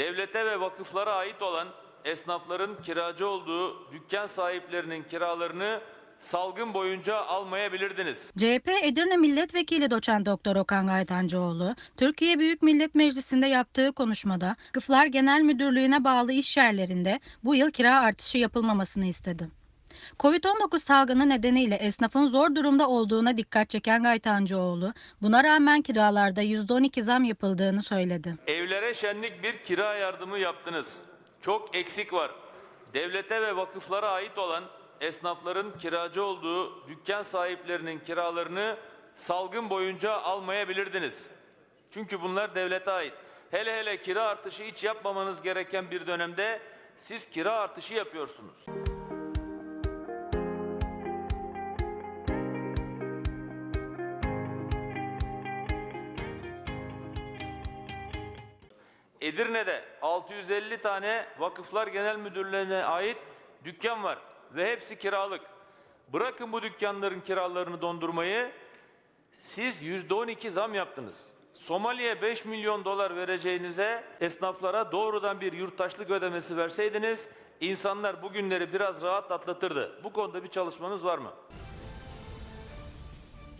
devlete ve vakıflara ait olan esnafların kiracı olduğu dükkan sahiplerinin kiralarını salgın boyunca almayabilirdiniz. CHP Edirne Milletvekili Doçent Doktor Okan Gaytancıoğlu, Türkiye Büyük Millet Meclisi'nde yaptığı konuşmada Vakıflar Genel Müdürlüğü'ne bağlı iş yerlerinde bu yıl kira artışı yapılmamasını istedi. Covid-19 salgını nedeniyle esnafın zor durumda olduğuna dikkat çeken Gaytancıoğlu, buna rağmen kiralarda %12 zam yapıldığını söyledi. Evlere şenlik bir kira yardımı yaptınız. Çok eksik var. Devlete ve vakıflara ait olan esnafların kiracı olduğu dükkan sahiplerinin kiralarını salgın boyunca almayabilirdiniz. Çünkü bunlar devlete ait. Hele hele kira artışı hiç yapmamanız gereken bir dönemde siz kira artışı yapıyorsunuz. Edirne'de 650 tane Vakıflar Genel Müdürlüğü'ne ait dükkan var ve hepsi kiralık. Bırakın bu dükkanların kiralarını dondurmayı, siz %12 zam yaptınız. Somali'ye 5 milyon dolar vereceğinize esnaflara doğrudan bir yurttaşlık ödemesi verseydiniz insanlar bugünleri biraz rahat atlatırdı. Bu konuda bir çalışmanız var mı?